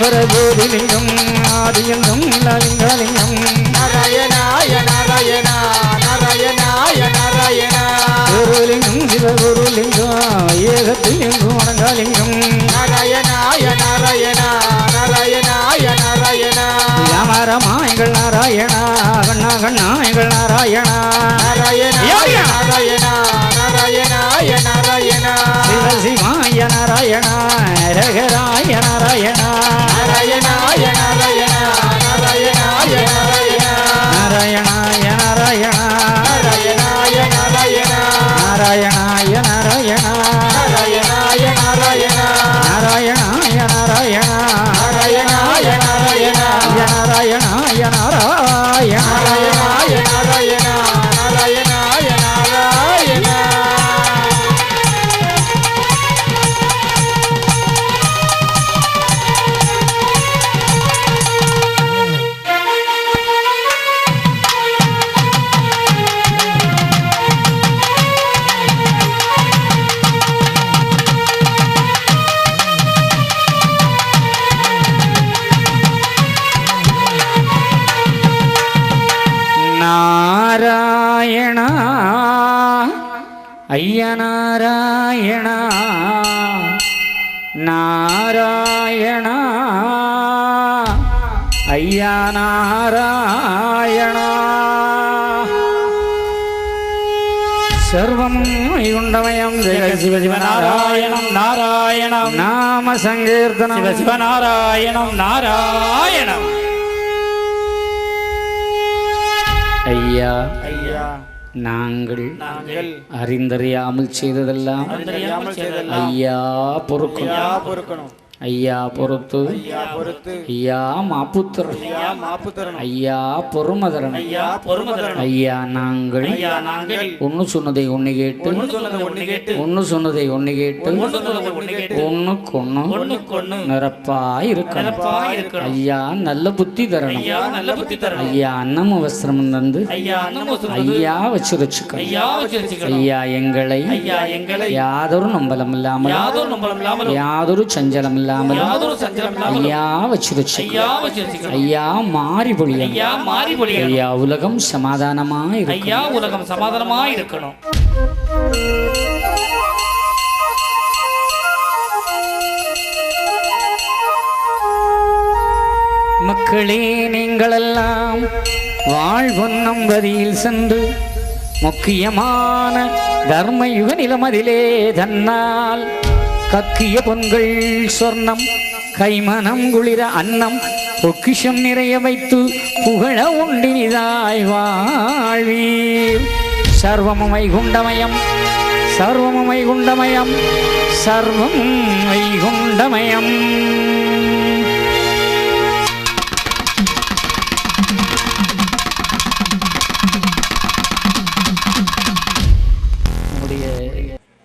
பரஜோதிலிங்கம் ஆதியந்தம் லிங்கலிங்கம் நாராயணாய நாராயணா நாராயணாய நாராயணா. குருலிங்கம் சிவகுருலிங்கம் ஏகத்தில் எங்கும் வணங்காலிங்கம். நாராயணாய நாராயணா நாராயணாய நாராயணா. எங்கள் நாராயணா கண்ணா கண்ணா எங்கள் நாராயணா. நாராயணாய நாராயணா நாராயணாய நாராயணா. சிவ சிவாய நாராயணா ரகராய நாராயணா. சர்வம் வைகுண்டமயம் ஜெய சிவ சிவ நாராயணம். நாராயணம் நாம சங்கீர்த்தனம். சிவ சிவநாராயணம் நாராயணம். ஐயா ஐயா. நாங்கள் அறிந்தறியாமல் செய்ததெல்லாம் ஐயா பொறுக்கணும். ஐயா பொறுத்து. ஐயா மாப்புத்திறன். ஐயா பொறுமதரன். ஐயா நாங்கள். ஒன்னு சொன்னதை ஒன்னு கேட்டு. ஒன்னு சொன்னதை ஒன்னு கேட்டு. ஒன்னுக்கு ஒன்னு நிரப்பா இருக்கணும் ஐயா நல்ல புத்தி தரணும். ஐயா அன்னம் வஸ்திரம் தந்து. ஐயா வச்சு வச்சுக்க ஐயா எங்களை யாதொரு நம்பலம் இல்லாமல் யாதொரு சஞ்சலம் இல்லாமல் ഇല്ലാമലും അയ്യാ വച്ചു അയ്യാ മാറി പൊളിയണം അയ്യാ ഉലകം സമാധാനമായി അയ്യാ ഉലകം സമാധാനമായി ഇരിക്കണം மக்களே நீங்களெல்லாம் வாழ்வொன்னம் வரியில் சென்று முக்கியமான தர்ம யுக நிலமதிலே தன்னால் கக்கிய பொன்கள் சொர்ணம் கைமனம் குளிர அன்னம் பொக்கிஷம் நிறைய வைத்து புகழ உண்டினிதாய் வாழ்வீர். சர்வமுமை குண்டமயம் சர்வமுமை குண்டமயம் சர்வம் வைகுண்டமயம்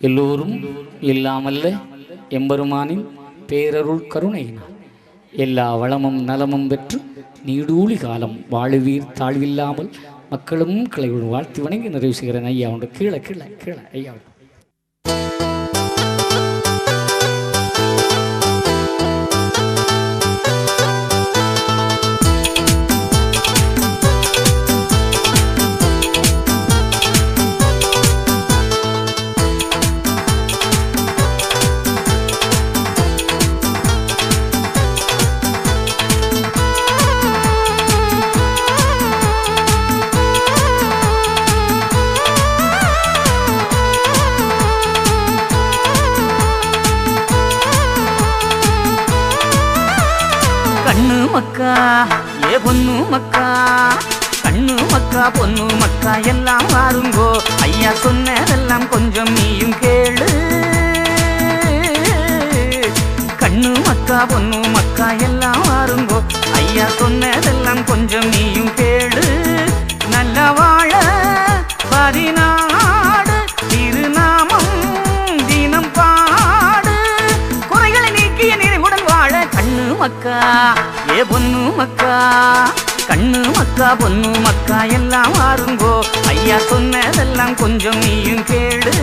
எல்லோரும் இல்லாமல்ல எம்பெருமானின் பேரருள் கருணையினால் எல்லா வளமும் நலமும் பெற்று நீடூழி காலம் வாழுவீர் தாழ்வில்லாமல் மக்களும் கிளைகளும் வாழ்த்தி வணங்கி நிறைவு செய்கிறேன். ஐயா உண்டு கீழே கீழே கீழே. ஐயா பொண்ணு மக்கா கண்ணு மக்கா பொண்ணு மக்கா எல்லாம் வாருங்கோ. ஐயா சொன்னதெல்லாம் கொஞ்சம் நீயும் கேளு. கண்ணு மக்கா பொண்ணு மக்கா எல்லாம் வாருங்கோ. ஐயா சொன்னதெல்லாம் கொஞ்சம் நீயும் கேளு. நல்ல வாழ பதினாடு திருநாள் மக்கா ஏ பொண்ணு மக்கா கண்ணு மக்கா பொண்ணு மக்கா எல்லாம் வாருங்கோ. ஐயா சொன்னதெல்லாம் கொஞ்சம் நீயும் கேடு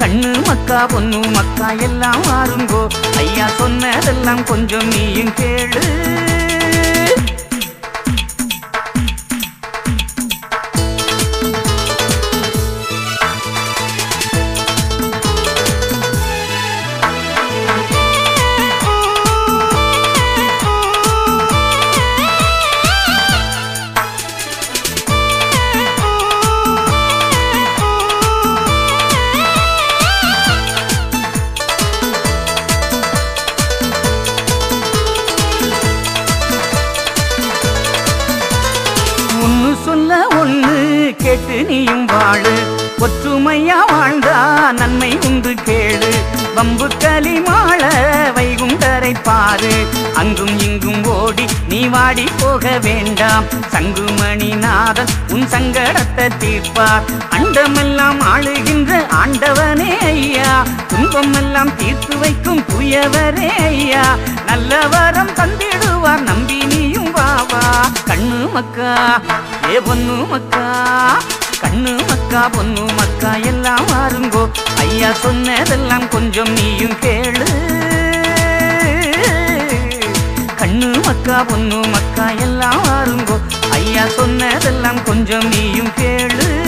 கண்ணு மக்கா பொண்ணு மக்கா எல்லாம் வாருங்கோ. ஐயா சொன்னதெல்லாம் கொஞ்சம் நீயும் கேடு அம்பு களி வைகுண்டரை பாரு. அங்கும் இங்கும் ஓடி நீ வாடி போக வேண்டாம். சங்குமணி நாதன் உன் சங்கடத்தை தீர்ப்பார். அண்டமெல்லாம் ஆளுகின்ற ஆண்டவனே ஐயா. துன்பமெல்லாம் தீர்த்து வைக்கும் தூயவரே ஐயா. நல்ல வரம் தந்திடுவார் நம்பி நீயும் வாவா கண்ணு மக்கா ஏ பொண்ணு மக்கா. கண்ணு மக்கா பொண்ணு மக்கா எல்லாம் வாருங்கோ. ஐயா சொன்னதெல்லாம் கொஞ்சம் நீயும் கேளு. கண்ணு மக்கா பொண்ணு மக்கா எல்லாம் வாருங்கோ. ஐயா சொன்னதெல்லாம் கொஞ்சம் நீயும் கேளு.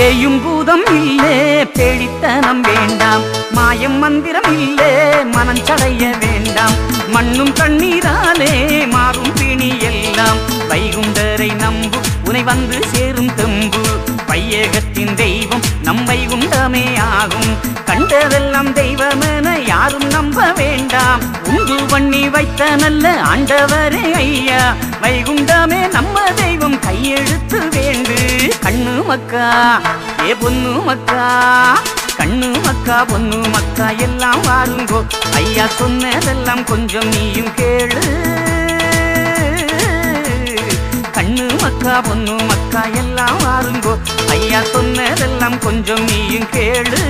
பேயும் பூதம் இல்லே பேடித்தனம் வேண்டாம். மாயம் மந்திரம் இல்லே மனம் சடைய வேண்டாம். மண்ணும் தண்ணீராலே மாறும் பிணி எல்லாம். வைகுண்டரை நம்பு உனை வந்து சேரும் தெம்பு. பையகத்தின் தெய்வம் நம் வைகுண்டமே ஆகும். கண்டதெல்லாம் தெய்வமென யாரும் நம்ப வேண்டாம். உண்டு பண்ணி வைத்த நல்ல ஆண்டவரே ஐயா. வைகுண்டமே நம்ம தெய்வம் கையெழுத்து வேண்டு கண்ணு மக்கா. ஏ பொண்ணு மக்கா. கண்ணு மக்கா பொண்ணு மக்கா எல்லாம் வாருங்கோ. ஐயா சொன்னதெல்லாம் கொஞ்சம் நீயும் கேளு. கண்ணு மக்கா பொண்ணு மக்கா எல்லாம் வாருங்கோ. ஐயா சொன்னதெல்லாம் கொஞ்சம் நீயும் கேளு.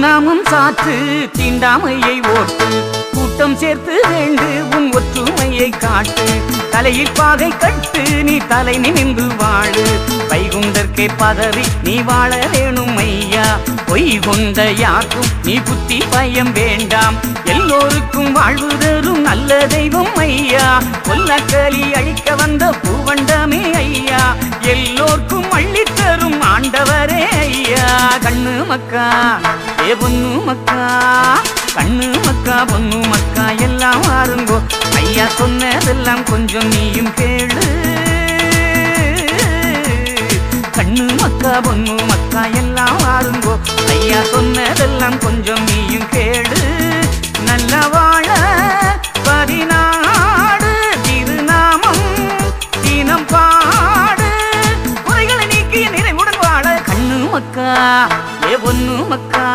கொட்டு சாற்று தீண்டாமையை ஓட்டு. கூட்டம் சேர்த்து வேண்டு உன் ஒற்றுமையை காட்டு. தலையில் பாகை கட்டு நீ தலை நிமிந்து வாழு. வைகுண்டற்கே பதறி நீ வாழ வேணும் ஐயா பொய் கொண்ட யாருக்கும் நீ புத்தி பயம் வேண்டாம். எல்லோருக்கும் வாழ்வு தரும் நல்ல தெய்வம் ஐயா. கொல்லக்களி அழிக்க வந்த பூவண்டமே ஐயா. எல்லோருக்கும் அள்ளித்தரும் ஆண்டவரே ஐயா. கண்ணு மக்கா ஏ பொண்ணு மக்கா கண்ணு மக்கா பொண்ணு மக்கா எல்லாம் வாருங்கோ. ஐயா சொன்னதெல்லாம் கொஞ்சம் நீயும் கேளு. கண்ணு மக்கா பொண்ணு மக்கா எல்லாம் வாருங்கோ. ஐயா சொன்னதெல்லாம் கொஞ்சம் நீயும் கேடு நல்ல வாழ பதினாடு திருநாமம் தினம் பாடு. குறைகளை நீக்கிய நிறைவுடன் வாழ. கண்ணு மக்கா ஏ பொண்ணு மக்கா.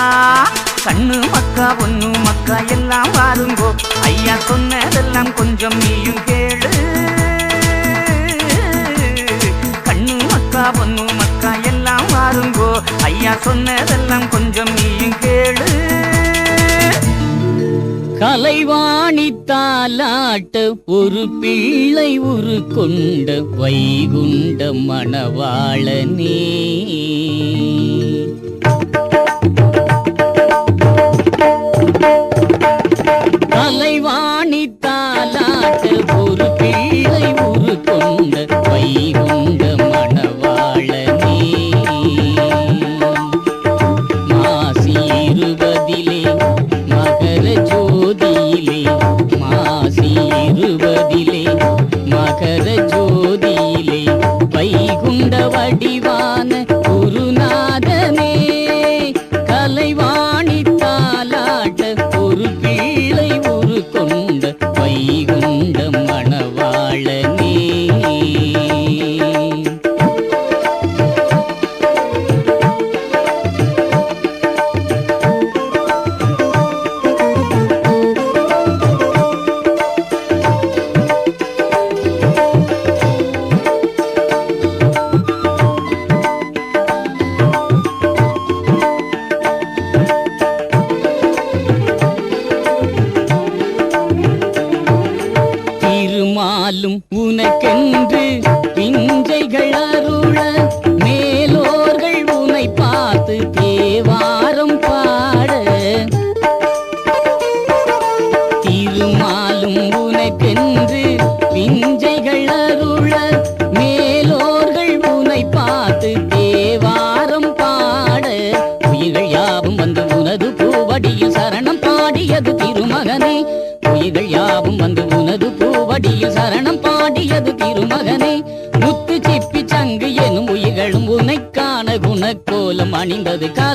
கண்ணு மக்கா பொண்ணு மக்கா எல்லாம் வாருங்கோ. ஐயா சொன்னதெல்லாம் கொஞ்சம் நீயும் கேளு. கண்ணு பொண்ணு மக்கா எல்லாம் வாருங்கோ. ஐயா சொன்னதெல்லாம் கொஞ்சம் நீயும் கேளு. கலைவாணி தாலாட்ட ஒரு பிள்ளை உரு கொண்ட வைகுண்ட மணவாளனே.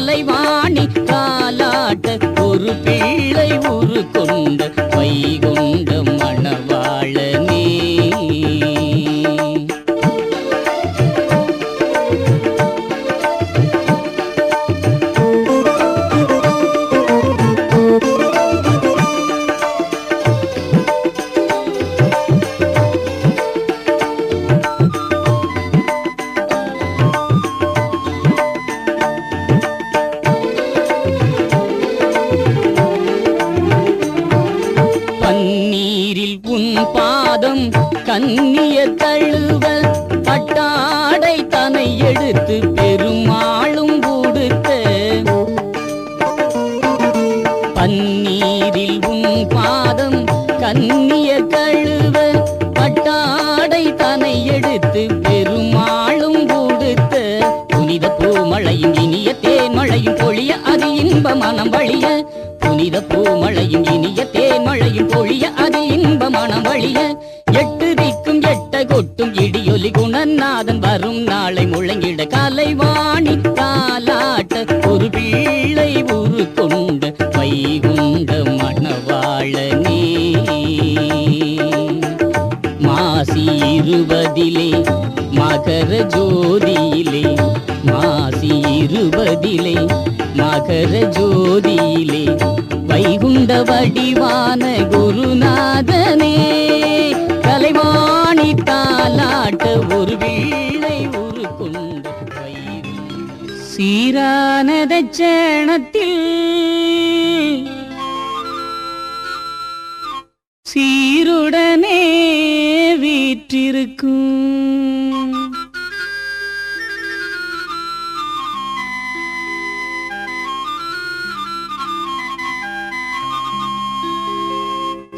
கலைவாணி காலாட்ட ஒரு பிள்ளை உரு கொண்ட வைகும் உன் பாதம் கண்ணிய தழுவ பட்டாடை தனை எடுத்து பெருமாளும் கொடுத்த. பன்னீரில் உன் பாதம் கண்ணிய கழுவ பட்டாடை தனை எடுத்து பெருமாளும் கொடுத்த. புனித பூமழையும் இனிய தேன்மழையும் பொழிய அது இன்ப மனம் வழிய. புனித பூமழையும் இனிய தேன்மழையும் பொழிய அது இன்ப காணம் வழிய எட்டு திக்கும் எட்ட கொட்டும் இடியொலி குணநாதன் வரும் நாளை முழங்கிட கலைவாணி காலாட்ட ஒரு பிள்ளை உரு கொண்ட வைகுண்ட மணவாளனே. மாசி இருபதிலே மகர ஜோதியிலே மாசி இருபதிலே மகர ஜோதியிலே வைகுண்ட வடிவான குருநாதனே கலைவாணி தாலாட்ட ஒரு வீழை ஒரு கொண்ட சீரானத சேணத்தில் சீருடன் வீற்றிருக்கும்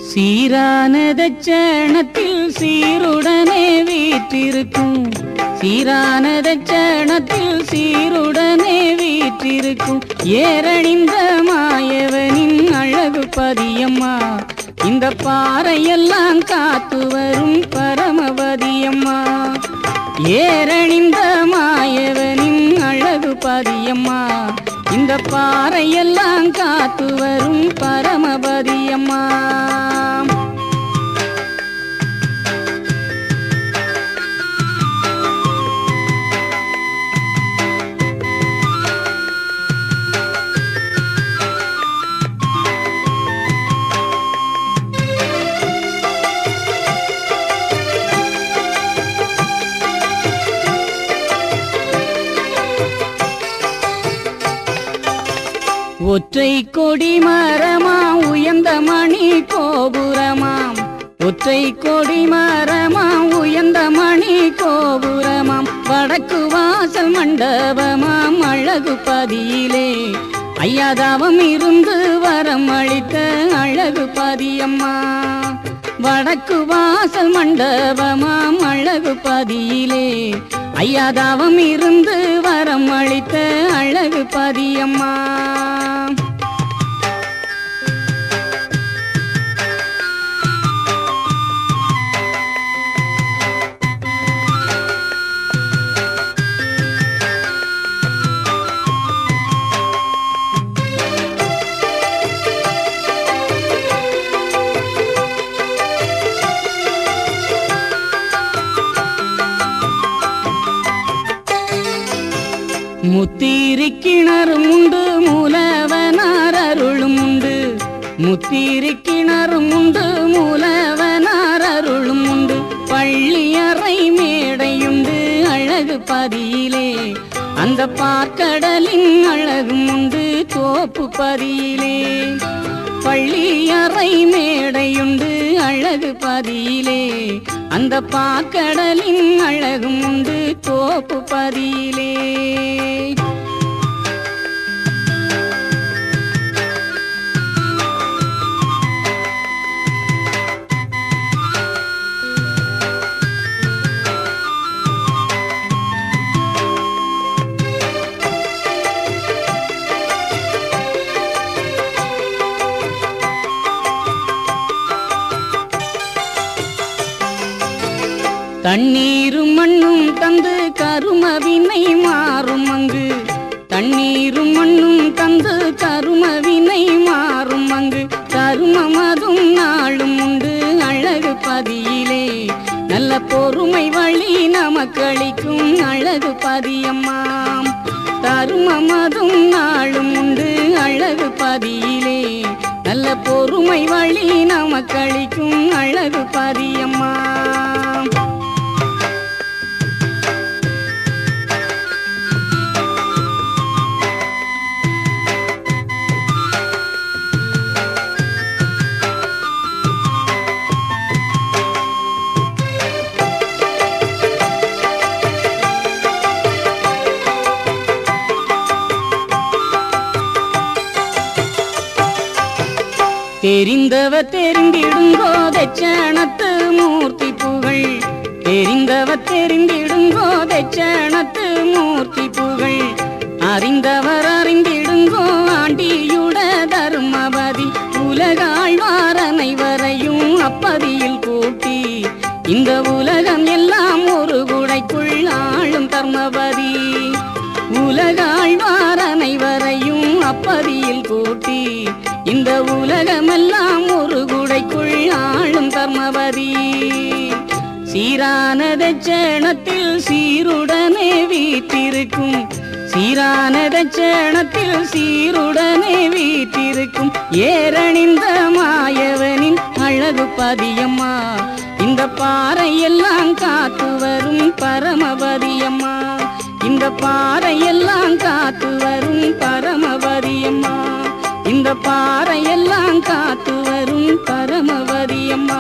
சீரானத சேணத்தில் சீருடனே வீற்றிருக்கும். சீரானத சேணத்தில் சீருடனே வீற்றிருக்கும். ஏரணிந்த மாயவனின் அழகு பதியம்மா. இந்த பாறையெல்லாம் காத்து வரும் பரமபதியம்மா. ஏரணிந்த மாயவனின் அழகு பதியம்மா. இந்த பாறையெல்லாம் காத்து வரும் பரமபதியம்மா. ஒற்றை கொடி மரமாம் உயர்ந்த மணி கோபுரமாம். ஒற்றை கொடி மரமாம் உயர்ந்த மணி கோபுரமாம். வடக்கு வாசல் மண்டபமாம் அழகு பதியிலே. ஐயாதாவம் இருந்து வரம் அளித்த அழகு பதியம்மா. வடக்கு வாசல் மண்டபமாம் அழகு பதியிலே. ஐயாதாவம் இருந்து வரம் அளித்த அழகு பதியம்மா. முத்திரிக்கிணறும் உண்டு மூலவனார் அருளும் உண்டு முத்திரிக்கிணறும் உண்டு மூலவனார் அருளும் உண்டு பள்ளியறை மேடையுண்டு அழகு பதியிலே. அந்த பார்க்கடலின் அழகும் உண்டு தோப்பு பதியிலே. பள்ளி அறை மேடையுண்டு அழகு பதியிலே. அந்த பாக்கடலின் அழகும் உண்டு தோப்பு பதியிலே. நமக்களிக்கும் அழகு பதியம்மாம். தருமமதும் நாளும் உண்டு அழகு பதியிலே. நல்ல பொறுமை வழி நமக்களிக்கும் அழகு பதியம்மாம். தெரிந்தவ தெரிந்திடுங்கோ தட்சணத்து மூர்த்தி புகழ். தெரிந்தவ தெரிந்திடுங்கோ தட்சணத்து மூர்த்தி புகழ். அறிந்தவர் அறிந்திடுங்கோ ஆண்டியுட தர்மபதி. உலகாழ்வார் அனைவரையும் அப்பதியில் கூட்டி. இந்த உலகம் எல்லாம் ஒரு குடைக்குள் ஆளும் தர்மபதி. உலகாழ்வார் அனைவரையும் அப்பதியில் கூட்டி. இந்த உலகமெல்லாம் ஒரு குடைக்குள் ஆளும் தர்மபதி சீரான தட்சணத்தில் சீருடனே வீட்டிருக்கும். சீரான தட்சணத்தில் சீருடனே வீட்டிருக்கும். ஏரணிந்த மாயவனின் அழகு பதியம்மா. இந்த பாறையெல்லாம் காத்து வரும் பரமபதியம்மா இந்த பாறையெல்லாம் காத்து வரும் பரமபதியம்மா அந்த பாறையெல்லாம் காத்து வரும் பரமவரியம்மா